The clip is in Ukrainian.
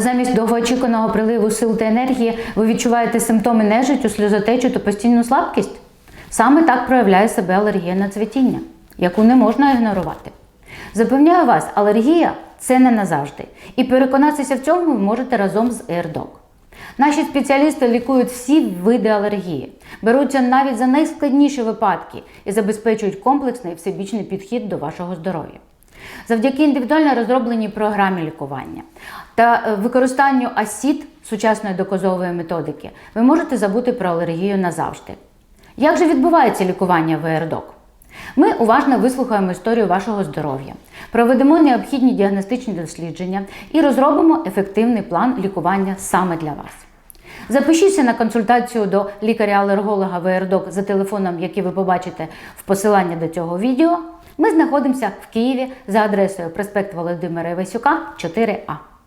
Замість довгоочікуваного приливу сил та енергії ви відчуваєте симптоми нежиттю, сльозотечу та постійну слабкість? Саме так проявляє себе алергія на цвітіння, яку не можна ігнорувати. Запевняю вас, алергія це не назавжди. І переконатися в цьому ви можете разом з AirDoc. Наші спеціалісти лікують всі види алергії, беруться навіть за найскладніші випадки і забезпечують комплексний всебічний підхід до вашого здоров'я. Завдяки індивідуально розробленій програмі лікування та е, використанню АСІД сучасної доказової методики ви можете забути про алергію назавжди. Як же відбувається лікування в AirDoc? Ми уважно вислухаємо історію вашого здоров'я, проведемо необхідні діагностичні дослідження і розробимо ефективний план лікування саме для вас. Запишіться на консультацію до лікаря-алерголога ВРДОК за телефоном, який ви побачите в посиланні до цього відео. Ми знаходимося в Києві за адресою проспект Володимира Івасюка, 4А.